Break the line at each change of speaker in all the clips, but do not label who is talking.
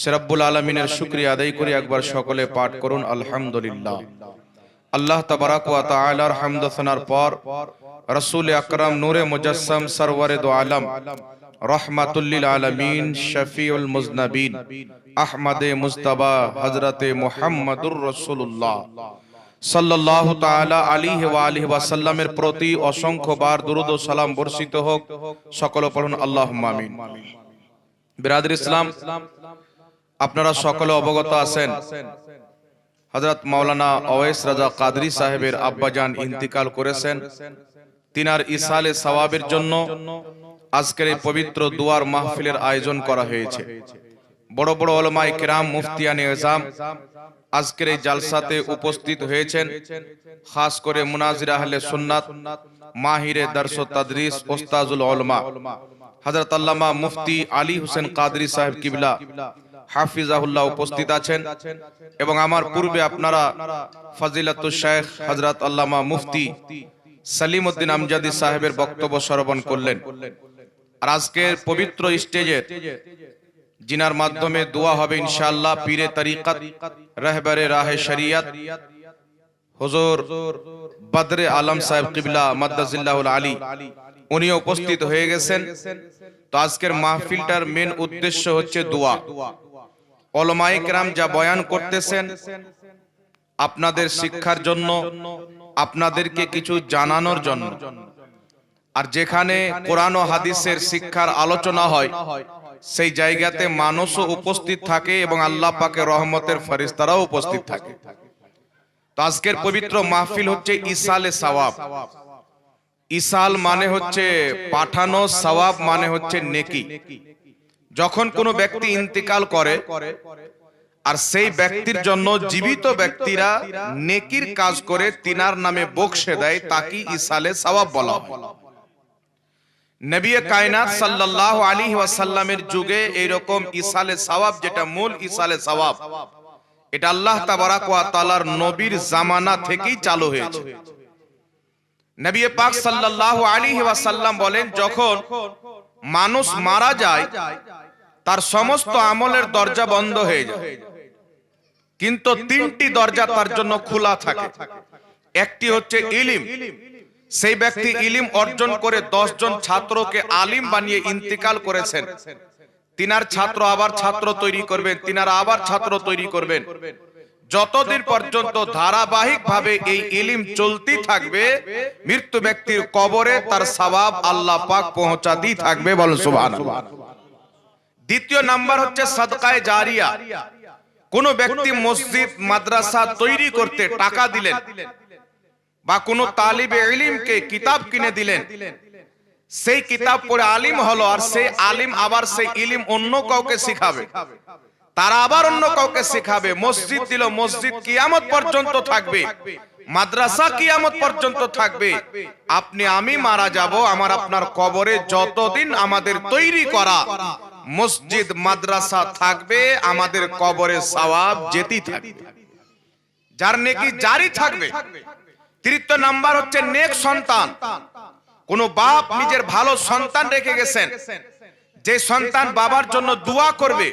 সেরাব্বুল আলমিনের শুক্রিয়া আদায় করে, একবার সকলে পাঠ করুন, আলহামদুলিল্লাহ। আল্লাহ তাবারাক ওয়া তাআলার হামদ সানার পর রাসূল আকরাম নূরে মুজাসসাম সরওয়ারে দো আলম রহমাতুল্লিল আলামিন, শফিউল মুজনবিন, আহমদে মুজতবা, হযরতে মুহাম্মদুর রাসূলুল্লাহ সাল্লাল্লাহু তাআলা আলাইহি ওয়া আলিহি ওয়াসাল্লামের প্রতি অসংখ্য বার দুরূদ ও সালাম বর্ষিত হোক। সকলে পড়ুন আল্লাহুম্মা আমিন। বিরাদর ইসলাম আপনারা সকলে অবগত আছেন। হজরত মাওলানা ওয়েস রাজা কাদরি সাহেবের আব্বাজান ইন্তিকাল করেছেন। তিনার ইসালে সওয়াবের জন্য আজকের এই পবিত্র দুয়ার মাহফিলের আয়োজন করা হয়েছে। বড় বড় ওলামায়ে কেরাম মুফতিয়ানে এজাম আজকের এই জালসাতে উপস্থিত হয়েছেন। খাস করে মুনাজির আহলে সুন্নাত মাহিরে দর্শ তাদরিস ওস্তাজুল উলামা হযরত আল্লামা মুফতি আলী হোসেন কাদরি সাহেব কিবলা হাফিজাহুল্লাহ উপস্থিত আছেন। এবং আমার পূর্বে আপনারা ফাজিলাতুল শেখ হযরত আল্লামা মুফতি সালিম উদ্দিন আমজাদি সাহেবের বক্তব্য শ্রবণ করলেন। আর আজকের পবিত্র স্টেজের জিনার মাধ্যমে দোয়া হবে ইনশাআল্লাহ পীরে তরিকত রহবরে রাহে শরিয়ত হুজুর বদরে আলম সাহেব কিবলা মাদ্দাজিল্লাহুল আলী উনি উপস্থিত হয়ে গেছেন। তো আজকের মাহফিলটার মেন উদ্দেশ্য হচ্ছে দোয়া। ওলামায়ে কেরাম যা বয়ান করতেছেন আপনাদের শিক্ষার জন্য আপনাদেরকে কিছু জানানোর জন্য। আর যেখানে কোরআন ও হাদিসের শিক্ষার আলোচনা হয় সেই জায়গাতে মানুষও উপস্থিত থাকে এবং আল্লাহ পাকে রহমতের ফেরেশতারাও উপস্থিত থাকে। তো আজকের পবিত্র মাহফিল হচ্ছে ইসালে সওয়াব। ইসাল মানে হচ্ছে পাঠানো সওয়াব মানে হচ্ছে নেকি। যখন কোনো ব্যক্তি ইন্তিকাল করে আর সেই ব্যক্তির জন্য জীবিত ব্যক্তিরা নেকির কাজ করে তিনার নামে বকশে দেয় তাকে ইসালে সওয়াব বলা হয়। নবী কায়নাত সাল্লাল্লাহু আলাইহি ওয়াসাল্লামের যুগে এইরকম ইসালে সওয়াব যেটা মূল ইসালে সওয়াব। এটা আল্লাহ তাবারাক ওয়া তাআলার নবীর জামানা থেকেই চালু হয়েছে। নবী পাক সাল্লাল্লাহু আলাইহি ওয়াসাল্লাম বলেন যখন মানুষ মারা যায় তার সমস্ত আমলের দরজা বন্ধ হয়ে যায়। কিন্তু তিনটি দরজা তার জন্য খোলা থাকে। একটি হচ্ছে ইলিম। সেই ব্যক্তি ইলিম অর্জন করে দশ জন ছাত্রকে আলিম বানিয়ে ইন্তিকাল করেছেন। তিনার ছাত্র আবার ছাত্র তৈরি করবেন। তিনারা আবার ছাত্র তৈরি করবেন। যতদিন পর্যন্ত ধারাবাহিক ভাবে এই ইলিম চলতি থাকবে মৃত্যু ব্যক্তির কবরে তার সবাব আল্লাহ পাক পৌঁছাতেই থাকবে বল সুবহানাল্লাহ। দ্বিতীয় নাম্বার হচ্ছে সাদকায়ে জারিয়া। কোন ব্যক্তি মসজিদ মাদ্রাসা তৈরি করতে টাকা দিলেন বা কোন তালিবে ইলিমকে কিতাব কিনে দিলেন। সেই কিতাব পড়ে আলিম হলো আর সেই আলিম আবার সেই ইলিম অন্য কাউকে শিখাবে। তারা আবার অন্য কাউকে শিখাবে। মসজিদ দিল মসজিদ কিয়ামত পর্যন্ত থাকবে। মাদ্রাসা কিয়ামত পর্যন্ত থাকবে। আপনি আমি মারা যাব আমার আপনার কবরে যতদিন আমাদের তৈরি করা। মসজিদ, মাদ্রাসা থাকবে, আমাদের কবরে সওয়াব যেতেই থাকবে। যার নেকি জারি থাকবে। তৃতীয় নাম্বার হচ্ছে নেক সন্তান। কোন বাপ নিজের ভালো সন্তান রেখে গেছেন। যে সন্তান বাবার জন্য দোয়া করবে,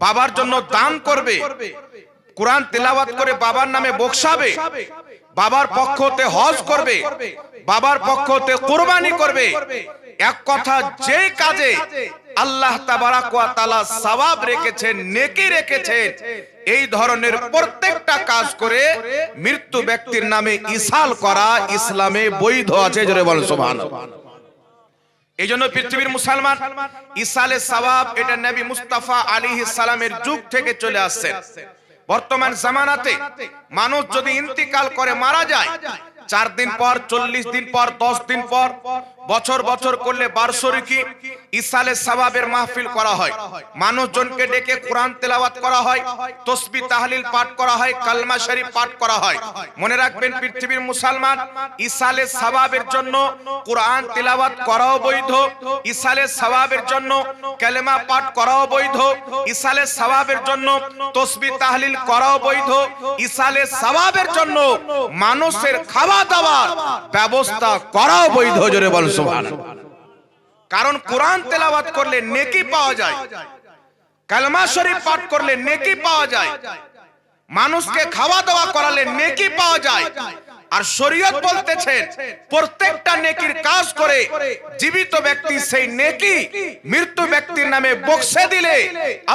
বাবার জন্য দান করবে, কোরআন তেলাওয়াত করে বাবার নামে বকশাবে বাবার পক্ষ হতে হজ করবে, বাবার পক্ষ হতে কোরবানি করবে। এক কথা, যে কাজে আল্লাহ ওয়া তাআলা রেখেছেন, নেকি রেখেছেন, এই ধরনের প্রত্যেকটা কাজ করে মৃত্যু ব্যক্তির নামে ইসাল করা ইসলামে বৈধ আছে এই জন্য পৃথিবীর মুসলমান, ইসালে সওয়াব এটা নবী মুস্তাফা আলাইহিস সালামের যুগ থেকে চলে আসছে বর্তমান জামানাতে মানুষ যদি ইন্তিকাল করে মারা যায় চার দিন পর চল্লিশ দিন পর দশ দিন পর বছর বছর করলে বার্ষরিকী ইসালে সবাবের মাহফিল করা হয়। মানুষজনকে ডেকে কোরআন তেলাওয়াত করা হয়, তসবি তাহলিল পাঠ করা হয়, কালমা শরীফ পাঠ করা হয়। মনে রাখবেন পৃথিবীর মুসলমান ইসালে সবাবের জন্য কোরআন তেলাওয়াত করাও বৈধ, ইসালে সবাবের জন্য কালেমা পাঠ করাও বৈধ, ইসালে সবাবের জন্য তসবি তাহলিল করাও বৈধ, ইসালে সবাবের জন্য মানুষের খাওয়া দাওয়ার ব্যবস্থা করাও বৈধ, জোরে বল কারণ কোরআন তেলাওয়াত করলে নেকি পাওয়া যায়। কালমা শরীফ পাঠ করলে নেকি পাওয়া যায়। মানুষকে খাওয়া দাওয়া করালে নেকি পাওয়া যায়। আর শরীয়ত বলতেছেন প্রত্যেকটা নেকির কাজ করে জীবিত ব্যক্তি সেই নেকি মৃত্যু ব্যক্তির নামে বক্সে দিলে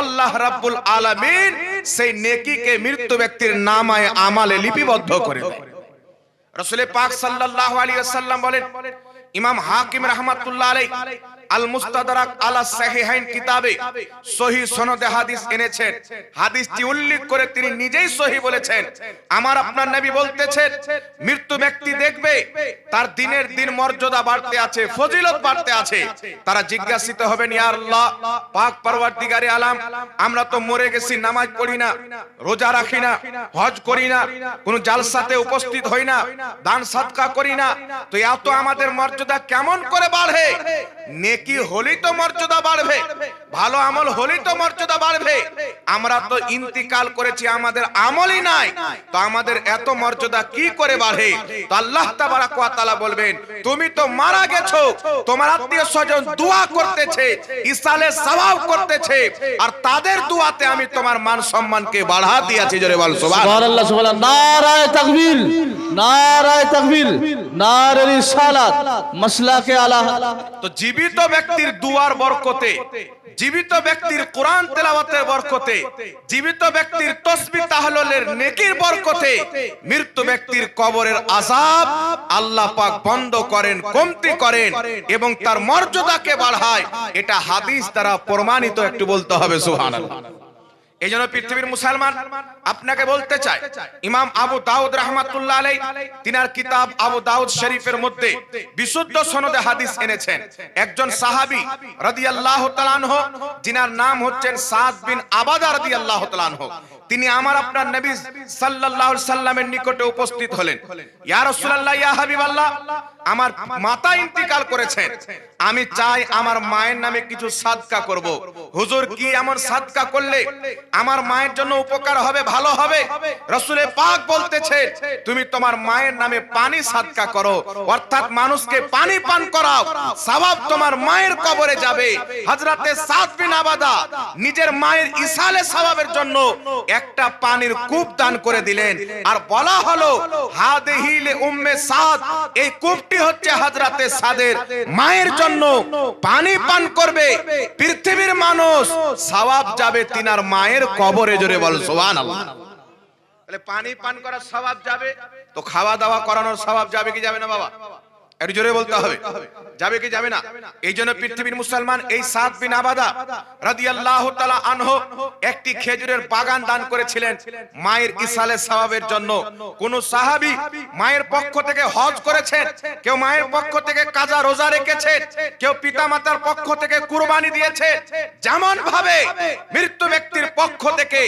আল্লাহ রাব্বুল আলামিন সেই নেকিকে মৃত্যু ব্যক্তির নামায়, আমালে লিপিবদ্ধ করে দেয়। রসুল পাক সাল্লাল্লাহু আলাইহি ওয়াসাল্লাম বলেন ইমাম হাকিম রহমাতুল্লাহ আলাইহি। আল সাহিহাইন কিতাবে সহি সনদে হাদিস এনেছেন। হাদিসটি উল্লেখ করে তিনি নিজেই সহি বলেছেন। আমার আপনার নবী বলতেছেন, মৃত্যু ব্যক্তি দেখবে, তার দিনের দিন মর্যাদা বাড়তে আছে, ফজিলত বাড়তে আছে। তারা জিজ্ঞাসিত হবেন, ইয়া আল্লাহ, পাক পরওয়ারদিগারে আলাম, আমরা তো মরে গেছি, নামাজ পড়ি না, রোজা রাখি না, হজ করি না, কোন জালসাতে উপস্থিত হই না, দান সাদকা করি না, তো এত আমাদের মর্যাদা কেমন করে বাড়ে? নেকি হলেই তো মর্যাদা বাড়বে? ভালো আমল হলেই তো মর্যাদা বাড়বে? আমরা তো ইন্তিকাল করেছি আমাদের আমলই নাই। তো আমাদের এত মর্যাদা কি করে বাড়ে? তো আল্লাহ তাবারাক ওয়া তাআলা বলবেন তুমি তো মারা গেছো তোমার আত্মীয় স্বজন দোয়া করতেছে ইসালে সওয়াব করতেছে আর তাদের দোয়াতে আমি তোমার মান সম্মানকে বাড়া দিয়েছি জোরে বল সুবহান
সুবহানাল্লাহ সুবহানাল্লাহ। নারায়ে তাকবীর নারায়ে তাকবীর নারে রিসালাত মাসলাকে আলা
তো জীবিত ব্যক্তির দুয়ার বরকতে, জীবিত ব্যক্তির কোরআন তেলাওয়াতের বরকতে, জীবিত ব্যক্তির তসবি তাহলের নেকির বরকতে, মৃত্যু ব্যক্তির কবরের আজাব আল্লাহ পাক বন্ধ করেন, কমতি করেন এবং তার মর্যাদাকে বাড়ায়। এটা হাদিস দ্বারা প্রমাণিত একটু বলতে হবে, সুবহানাল্লাহ। এই জন্য পৃথিবীর মুসলমান আপনাকে বলতে ইমাম আবু দাউদ রহমাতুল্লাহ আলাই তিনার কিতাব আবু দাউদ শরীফের মধ্যে বিশুদ্ধ সনদে হাদিস এনেছেন। একজন সাহাবী যিনার নাম হচ্ছেন সাদ বিন আবাদা তিনি আমার আপনার নবী সাল্লামের নিকটে উপস্থিত হলেন। ইয়া আমার মাতা ইন্তিকাল করেছেন। আমি চাই আমার মায়ের নামে কিছু সাদকা করব। হুজুর, কি এমন সাদকা করলে আমার মায়ের জন্য উপকার হবে, ভালো হবে। রসুলে পাক বলতেছে, তুমি তোমার মায়ের নামে পানি সাদকা করো। অর্থাৎ মানুষকে পানি পান করাও। সওয়াব তোমার মায়ের কবরে যাবে। হযরতে সাদ বিন আবাদা নিজের মায়ের ইসালে সওয়াবের জন্য একটা পানির কূপ দান করে দিলেন। আর বলা হলো হাদেহিলে উম্মে সাদ, এই কূপটি হচ্ছে হযরতে সাদের মায়ের জন্য পানি পান করবে। পৃথিবীর মানুষ সওয়াব যাবে তিনার মায়ের কবরে জোরে বল সোহান তাহলে পানি পান করার স্বভাব যাবে তো খাওয়া দাওয়া করানোর স্বভাব যাবে কি যাবে না বাবা? একটু জোরে বলতে হবে। যাবে কি যাবে না? এই জন্য পৃথিবীর মুসলমান এই সাত বিন আবাদা একটি খেজুরের বাগান দান করেছিলেন মায়ের ইসালে জন্য। কোন মায়ের পক্ষ থেকে হজ করেছেন, কেউ মায়ের পক্ষ থেকে কাজা রোজা কেউ পিতামাতার পক্ষ থেকে কুরবানি দিয়েছে যেমন ভাবে মৃত্যু ব্যক্তির পক্ষ থেকে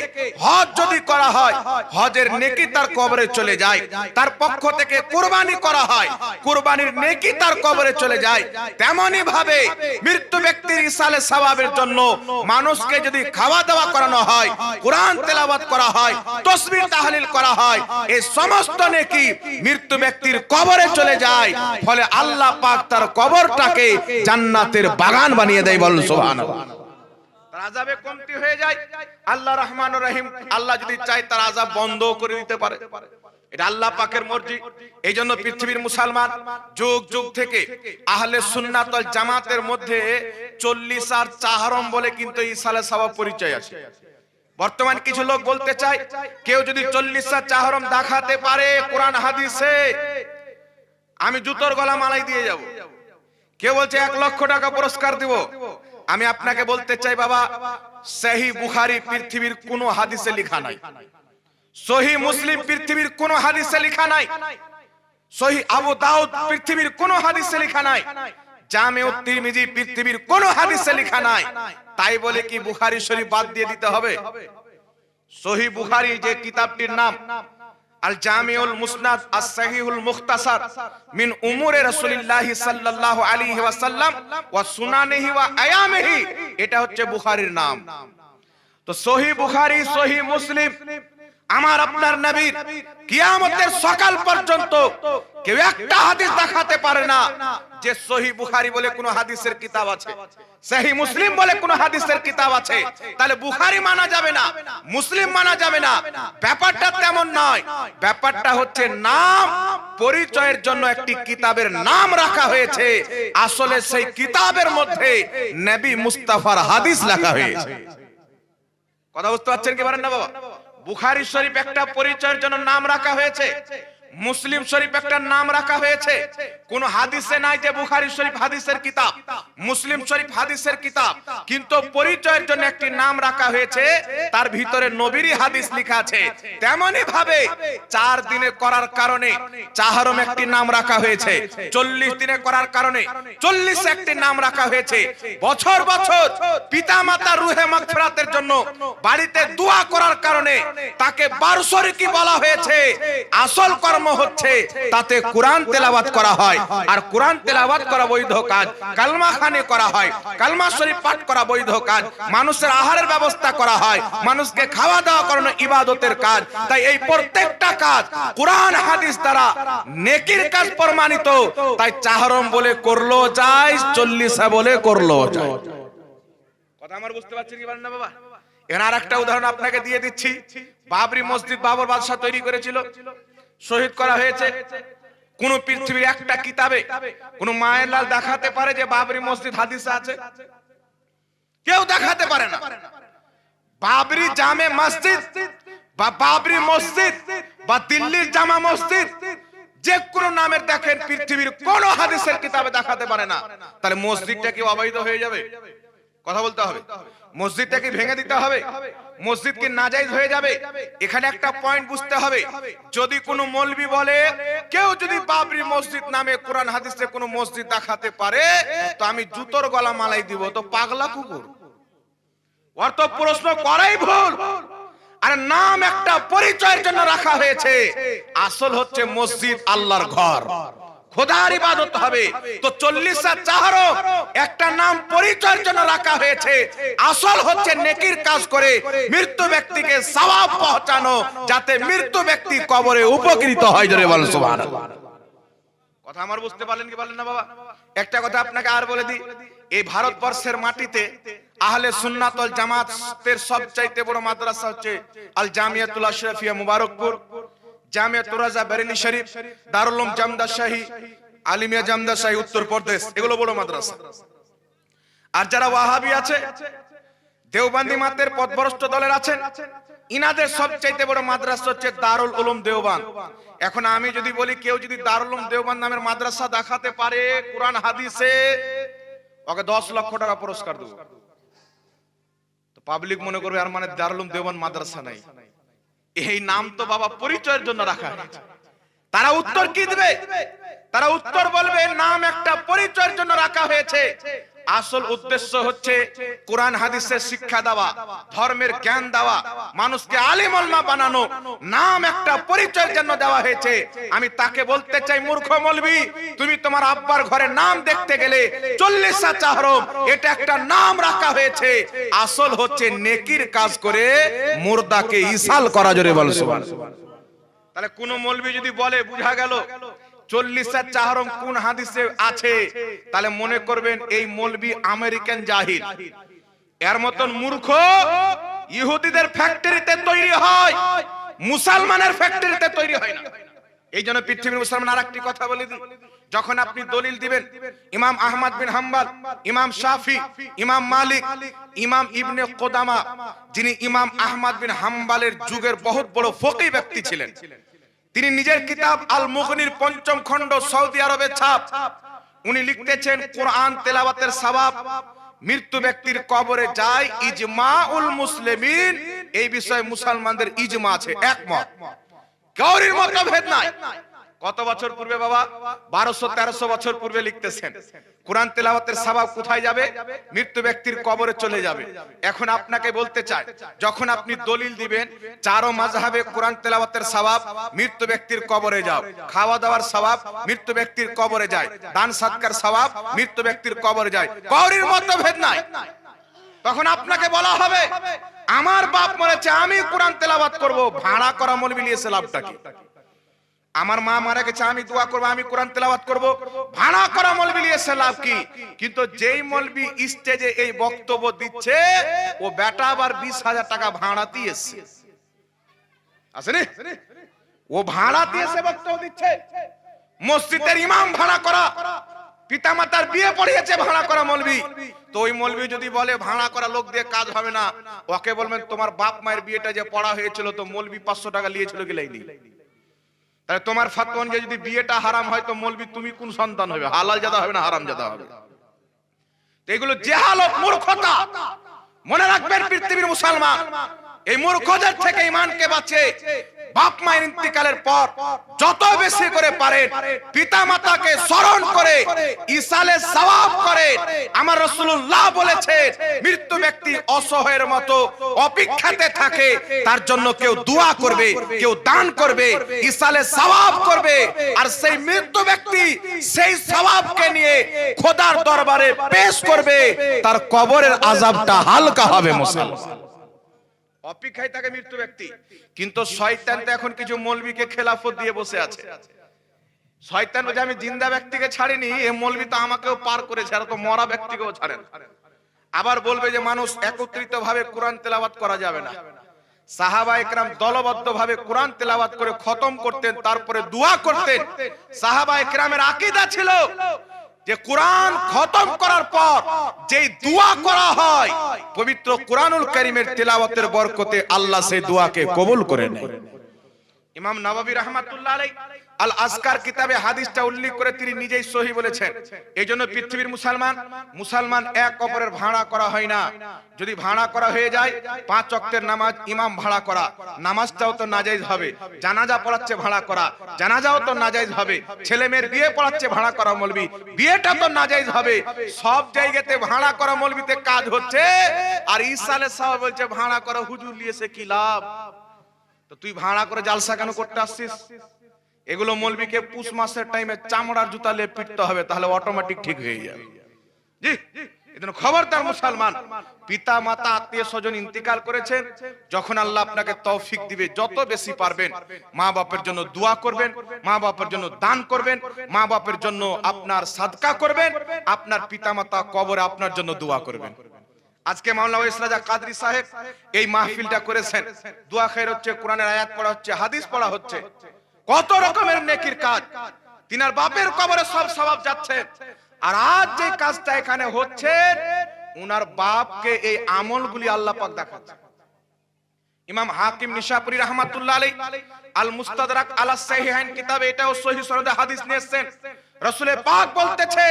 হজ যদি করা হয়, হজের নেকি তার কবরে চলে যায়, তার পক্ষ থেকে কুরবানি করা হয়। কুরবানির নেকি তার কবরে চলে যায় তেমনি ভাবে মৃত্যু ব্যক্তির ইসালে সওয়াবের জন্য মানুষকে যদি খাওয়া দাওয়া করানো হয়, কোরআন তেলাওয়াত করা হয়, তসবিহ তাহলিল করা হয় এই সমস্ত নেকি মৃত্যু ব্যক্তির কবরে চলে যায়। ফলে আল্লাহ পাক তার কবরটাকে জান্নাতের বাগান বানিয়ে দেয় বলুন সুবহানাল্লাহ। আযাবে কমতি হয়ে যায়? আল্লাহ রহমান রহিম, আল্লাহ যদি চায় তার আযাব বন্ধ করে দিতে পারে। এটা আল্লাহ পাকের মর্জি। এই জন্য পৃথিবীর মুসলমান যুগ যুগ থেকে আহলে সুন্নাত জামাতের মধ্যে চল্লিশ আর চাহরম বলে কিন্তু ইসালে সবাব পরিচয় আছে। বর্তমান কিছু লোক বলতে চায়, কেউ যদি চল্লিশটা চাহরম দেখাতে পারে কোরআন হাদিসে, আমি জুতোর গলা মালাই দিয়ে যাব। কেউ বলছে, এক লক্ষ টাকা পুরস্কার দিব। আমি আপনাকে বলতে চাই, বাবা সেহি বুখারি পৃথিবীর কোন হাদিসে লেখা নাই। সহি মুসলিম পৃথিবীর কোন হাদিসে লেখা নাই। সহি আবু দাউদ পৃথিবীর কোন হাদিসে লেখা নাই। জামেউ তিরমিজি পৃথিবীর কোন হাদিসে লেখা নাই। তাই বলে কি বুখারী শরীফ বাদ দিয়ে দিতে হবে? সহি বুখারী যে কিতাবটির নাম, আল জামিউল মুসনাদ আস সাহিহুল মুখতাসার, মিন উমুরে রাসূলিল্লাহি সাল্লাল্লাহু আলাইহি ওয়াসাল্লাম ওয়া সুনানিহি ওয়া আয়ামিহি, এটা হচ্ছে বুখারীর নাম। তো সহি বুখারী, সহি মুসলিম আমার আপনার নবীর কিয়ামতের সকাল পর্যন্ত কেউ একটা হাদিস দেখাতে পারে না যে সহি বুখারী বলে কোন হাদিসের কিতাব আছে, সহি মুসলিম বলে কোন হাদিসের কিতাব আছে। তাহলে বুখারী মানা যাবে না, মুসলিম মানা যাবে না। ব্যাপারটা তেমন নয়। ব্যাপারটা হচ্ছে নাম, পরিচয়ের জন্য একটি কিতাবের নাম রাখা হয়েছে। আসলে সেই কিতাবের মধ্যে নবী মুস্তাফার হাদিস লেখা হয়েছে। কথা বুঝতে পারছেন কি পারেন না, বাবা? বুখারি শরীফ একটা পরিচয়ের জন্য নাম রাখা হয়েছে। মুসলিম শরীফ একটা নাম রাখা হয়েছে। কোন হাদিসে নাই যে বুখারি শরীফ হাদিসের কিতাব। মুসলিম শরীফ হাদিসের কিতাব। কিন্তু পরিচয়ের জন্য একটি নাম রাখা হয়েছে। তার ভিতরে নবীরই হাদিস লেখা আছে। তেমনি ভাবে চার দিনে করার কারণে চাহারম একটি নাম রাখা হয়েছে। চল্লিশ দিনে করার কারণে চল্লিশ একটি নাম রাখা হয়েছে। বছর বছর পিতা মাতা রুহে মাগফিরাতের জন্য বাড়িতে দোয়া করার কারণে তাকে বারশরিকি বলা হয়েছে। আসল কর্ম হচ্ছে, তাতে কোরআন তেলাওয়াত করা হয়। আর কোরআন তেলাওয়াত করা বৈধ কাজ, কালমা খানি করা হয়, কালমা শরীফ পাঠ করা বৈধ কাজ, মানুষের আহারের ব্যবস্থা করা হয়, মানুষকে খাওয়া দাওয়া করানো ইবাদতের কাজ। তাই এই প্রত্যেকটা কাজ কোরআন, হাদিস দ্বারা নেকির কাজ প্রমাণিত। তাই চাহরম বলে করল যায়, চল্লিশা বলে করল যায়। কথা আমার বুঝতে পারছেন কি না বাবা? এখানে আর একটা উদাহরণ আপনাকে দিয়ে দিচ্ছি। বাবরি মসজিদ বাবর বাদশাহ তৈরি করেছিল। শহীদ করা হয়েছে। কোন পৃথিবীর একটা কিতাবে কোন মায়ের লাল দেখাতে পারে যে বাবরি মসজিদ হাদিসে আছে? কেউ দেখাতে পারে না। বাবরি জামে মসজিদ বা বাবরি মসজিদ বা দিল্লির জামা মসজিদ যে কোন নামের দেখেন পৃথিবীর কোন হাদিসের কিতাবে দেখাতে পারে না। তাহলে মসজিদটা কি অবৈধ হয়ে যাবে? কথা বলতে হবে। মসজিদটাকে ভেঙে দিতে হবে। মসজিদ কি নাজাইজ হয়ে যাবে। এখানে একটা পয়েন্ট বুঝতে হবে। যদি কোনো মৌলবি বলে, কেউ যদি বাবরি মসজিদ নামে কোরআন হাদিসে কোনো মসজিদ দেখাতে পারে, তো আমি জুতোর গলা মালাই দিব। তো পাগলা কুকুর। ওর তো প্রশ্ন করাই ভুল। আর নাম একটা পরিচয়ের জন্য রাখা হয়েছে। আসল হচ্ছে মসজিদ আল্লাহর ঘর। খোদার ইবাদত হবে। তো চল্লিশটা চাহারো একটা নাম পরিচয়ের জন্য রাখা হয়েছে। আসল হচ্ছে নেকির কাজ করে মৃত্যু ব্যক্তিকে সওয়াব পৌঁছানো, যাতে মৃত্যু ব্যক্তি কবরে উপকৃত হয় জোরে বল সুবহানাল্লাহ। কথা আমার বুঝতে পারলেন কি পারলেন না বাবা? একটা কথা আপনাকে আর বলে দিই। এই ভারতবর্ষের মাটিতে আহলে সুন্নাতল জামাতের সবচাইতে বড় মাদ্রাসা হচ্ছে আল জামিয়াতুল আশরাফিয়া মুবারকপুর। জামিয়াতুর রাজা বেরেলি শরীফ দারুল উলুম জামদার শাহী, আলিমিয়া জামদার শাহী উত্তরপ্রদেশ এগুলো বড় মাদ্রাসা। আর যারা ওয়াহাবি আছে, দেওবান্দি মাতের পথভ্রষ্ট দলের আছেন, ইনাদের সবচাইতে বড় মাদ্রাসা হচ্ছে দারুল উলুম দেওবান। এখন আমি যদি বলি, কেউ যদি দারুল উলুম দেওবান নামের মাদ্রাসা দেখাতে পারে, কোরআন, হাদিসে, ওকে দশ লক্ষ টাকা পুরস্কার দেবো। পাবলিক মনে করবে, আর মানে দারুল উলুম দেওবান মাদ্রাসা নাই। এই নাম তো বাবা পরিচয়ের জন্য রাখা তারা উত্তর কি দিবে? তারা উত্তর বলবে, নাম একটা পরিচয়ের জন্য রাখা হয়েছে। আসল উদ্দেশ্য হচ্ছে কোরআন, হাদিসের শিক্ষা দেওয়া, ধর্মের জ্ঞান দেওয়া, মানুষকে আলিম বানানো, নাম একটা পরিচয়ের জন্য দেওয়া হয়েছে। আমি তাকে বলতে চাই, মূর্খ মলবি, তুমি তোমার আব্বার ঘরে নাম দেখতে গেলে চল্লিশটা চাহরম এটা একটা নাম রাখা হয়েছে। আসল হচ্ছে নেকির কাজ করে মুর্দাকে ইসাল করা, জোরে বল তাহলে কোন মলবি যদি বলে, বুঝা গেল? চল্লিশের চাহরম কোন হাদিসে আছে? তাহলে মনে করবেন এই মৌলবি আমেরিকান এর মতন মূর্খ ইহুদিদের ফ্যাক্টরিতে তৈরি হয়, মুসলমানের ফ্যাক্টরিতে তৈরি হয় না। এই জন্য পৃথিবীর মুসলমান আর একটি কথা বলে যখন আপনি দলিল দিবেন, ইমাম আহমদ বিন হাম্বাল, ইমাম শাফি, ইমাম মালিক, ইমাম ইবনে কোদামা, যিনি ইমাম আহমদ বিন হাম্বালের যুগের বহুত বড় ফকি ব্যক্তি ছিলেন তিনি নিজের কিতাব আল মুগনির পঞ্চম খণ্ড সৌদি আরবে ছাপ। উনি লিখতেছেন, কোরআন তেলাবাতের সওয়াব মৃত্যু ব্যক্তির কবরে যায় ইজমা উল মুসলিমিন। এই বিষয়ে মুসলমানদের ইজমা আছে, একমত। গৌরীর মতভেদ নাই। কত বছর পূর্বে বাবা? বারোশো, তেরোশো বছর পূর্বে লিখতেছেন, কোরআন তেলাওয়াতের স্বভাব কোথায় যাবে? মৃত্যু ব্যক্তির কবরে চলে যাবে। এখন আপনাকে বলতে চাই, যখন আপনি দলিল দিবেন, চারো মাযহাবে কোরআন তেলাওয়াতের স্বভাব, মৃত্যু ব্যক্তির কবরে যাও। খাওয়া দাওয়ার স্বভাব, মৃত্যু ব্যক্তির কবরে যায়। দান সৎকার স্বভাব, মৃত্যু ব্যক্তির কবরে যায়। কৌরির মতভেদ নাই। তখন আপনাকে বলা হবে, আমার বাপ মরেছে, আমি কোরআন তেলাওয়াত করব। ভাড়া করা মলবি নিয়েছে লাভটা কি? আমার মা মারা গেছে, আমি দোয়া করব, আমি কোরআন তেলাওয়াত করব। ভাড়া করা মলবি নিয়েছে লাভ কি? কিন্তু যেই মলবি স্টেজে এই বক্তব্য দিচ্ছে, ও বেটা আবার বিশ হাজার টাকা ভাড়া দিয়েছে। আসেনি ও ভাড়া দিয়েছে, বক্তব্য দিচ্ছে। মসজিদের ইমাম ভাড়া করা, পিতামাতার বিয়ে পড়িয়েছে ভাড়া করা মলবি। তো ওই মলবি যদি বলে ভাড়া করা লোক দিয়ে কাজ হবে না, ওকে বলবেন, তোমার বাপ মায়ের বিয়েটা যে পড়া হয়েছিল, তো মলবি পাঁচশো টাকা নিয়েছিল কি লাইনি? তোমার ফাতোয়া অনুযায়ী যদি বিয়েটা হারাম হয় তো মলবি, তুমি কোন সন্তান হবে? হালাল জাদা হবে না হারাম জাদা হবে? এগুলো জেহালত মূর্খতা, মনে রাখবেন পৃথিবীর মুসলমান, এই মূর্খদের থেকে ইমানকে বাঁচে বাপ মায়ের ইন্তিকালের পর যত বেশি করে পারেন পিতা মাতাকে স্মরণ করে ইসালে সওয়াব করে। আমার রাসূলুল্লাহ বলেছে, মৃত্যু ব্যক্তি অসহায়ের মতো অপেক্ষাতে থাকে, তার জন্য কেউ দোয়া করবে, কেউ দান করবে ইসালে সওয়াব করবে। আর সেই মৃত্যু ব্যক্তি সেই সওয়াবকে নিয়ে খোদার দরবারে পেশ করবে, তার কবরের আযাবটা হালকা হবে মুসলমান। অপেক্ষায় থাকে মৃত্যু ব্যক্তি। কিন্তু শয়তান তো এখন কিছু মৌলবীকে খেলাফত দিয়ে বসে আছে। শয়তান বলছে, আমি জিন্দা ব্যক্তিকে ছাড়িনি, এ মৌলবী তো আমাকেও পার করেছে, আর তো মরা ব্যক্তিকেও ছাড়েন। আবার বলবে যে, মানুষ একত্রিত ভাবে কোরআন তেলাওয়াত করা যাবে না। সাহাবা একরাম দলবদ্ধ ভাবে কোরআন তেলাওয়াত করে খতম করতেন, তারপরে দোয়া করতেন। সাহাবা একরামের আকীদা ছিল যে কোরআন খতম করার পর যে দোয়া করা হয়, পবিত্র কোরআনুল করিমের তেলাওয়াতের বরকতে আল্লাহ সেই দোয়াকে কবুল করে নেয়। ইমাম নবাবী রহমাতুল্লাহ আলাই আল আসকার কিতাবে হাদিসটা উল্লেখ করে তিনি নিজেই সহি বলেছেন। এই জন্য পৃথিবীর মুসলমান মুসলমান এক অপরের ভাড়া করা হয় না। যদি ভাড়া করা হয়ে যায়, পাঁচ অক্টের নামাজ ইমাম ভাড়া করা। নামাজটাও তো নাজাইজ হবে। জানাজা পড়াচ্ছে ভাড়া করা। জানাজাও তো নাজাইজ হবে। ছেলে মেয়ের বিয়ে পড়াচ্ছে ভাড়া করা মলবি। বিয়েটা তো নাজাইজ হবে। সব জায়গাতে ভাড়া করা মলবিতে কাজ হচ্ছে। আর ইসালে সাহেব বলছে, ভাড়া করা, হুজুর নিয়েছে কি লাভ? তো তুই ভাড়া করে জালসা কেন করতে আসছিস? এগুলো মলবিকে পুষ মাসের টাইমে চামড়ার জুতা লেপ পিটতে হবে, তাহলে অটোমেটিক ঠিক হয়ে যাবে। জি খবরদার মুসলমান পিতা মাতা আত্মীয় স্বজন ইন্তিকাল করেছেন, যখন আল্লাহ আপনাকে তৌফিক দিবে, যত বেশি পারবেন মা বাপের জন্য দোয়া করবেন মা বাপের জন্য দান করবেন মা বাপের জন্য আপনার সাদকা করবেন, আপনার পিতা মাতা কবরে আপনার জন্য দোয়া করবেন। আজকে মাওলানা ওয়াইস রাজা কাদরি সাহেব এই মাহফিলটা করেছেন। দোয়া খায়ের হচ্ছে, কোরআনের আয়াত পড়া হচ্ছে, হাদিস পড়া হচ্ছে। কত রকমের নেকির কাজ। তিনার বাপের কবরে সব সবাব যাচ্ছে। আর আজ যে কাজটা এখানে হচ্ছে, উনার বাপকে এই আমলগুলি আল্লাহ পাক দেখাচ্ছে। ইমাম হাকিম নিশাপুরি রহমাতুল্লাহ আলাই আল মুস্তাদরাক আলা সাহিহাইন কিতাবে এটাও সহিহ সনদে হাদিস নিয়ে এসেছেন। রাসূলে পাক বলতেছে,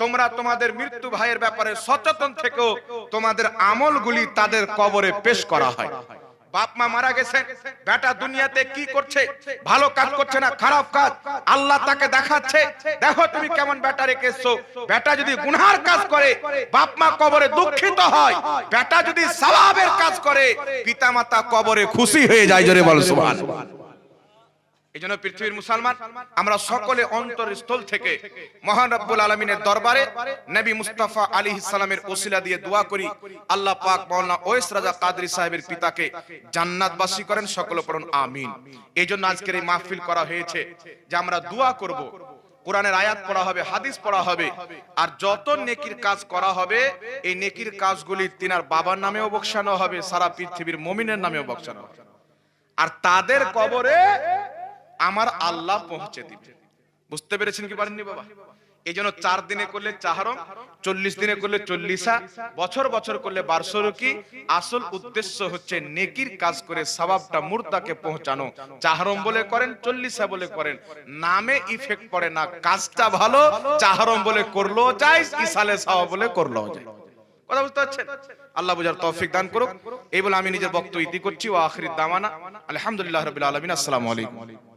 তোমরা তোমাদের মৃত্যু ভাইয়ের ব্যাপারে সচেতন থেকেও তোমাদের আমলগুলি তাদের কবরে পেশ করা হয়। বাপ মা মারা গেছে। বেটা দুনিয়াতে কি করছে? ভালো কাজ করছে না, খারাপ কাজ। আল্লাহ তাকে দেখাচ্ছে, দেখো তুমি কেমন বেটা রেখেছো। বেটা যদি গুনহার কাজ করে, বাপ মা কবরে দুঃখিত হয়। বেটা যদি সওয়াবের কাজ করে, পিতামাতা কবরে খুশি হয়ে যায়, জোরে বল, সুবহানাল্লাহ। এই জন্য পৃথিবীর মুসলমান, আমরা সকলে অন্তর স্থল থেকে মহান রব্বুল আলমিনের দরবারে নবী মুস্তাফা আলী ইসলামের ওসিলা দিয়ে দোয়া করি। আল্লাহ পাক মাওলানা ওয়েস রাজা কাদরি সাহেবের পিতাকে জান্নাতবাসী করেন, সকলে পড়ুন আমিন। এই জন্য আজকের এই মাহফিল করা হয়েছে যে আমরা দোয়া করব। কোরআনের আয়াত পড়া হবে, হাদিস পড়া হবে, আর যত নেকির কাজ করা হবে, এই নেকির কাজগুলি তিনার বাবার নামেও বকশানো হবে, সারা পৃথিবীর মমিনের নামেও বকশানো হবে। আর তাদের কবরে আমার আল্লাহ পৌঁছে দিবে। বুঝতে পেরেছেন কি পারেননি বাবা? এই জন্য চার দিনে করলে চাহারম চল্লিশ দিনে করলে চল্লিশা বছর বছর করলে বারশো কি? আসল উদ্দেশ্য হচ্ছে নেকির কাজ করে সবাবটা মুর্দাকে পৌঁছানো। চাহারম বলে করেন চল্লিশা বলে করেন। নামে ইফেক্ট পড়ে না। কাজটা ভালো চাহারম বলে করল যায় ইসালে সাওয়া বলে করল যায় কথা বুঝতে পারছেন? আল্লাহ বুঝার তৌফিক দান করুক। এই বলে আমি নিজের বক্তব্য ইতি করছি ও আখির দামানা আলহামদুলিল্লাহ রাব্বিল আলামিন আসসালামু আলাইকুম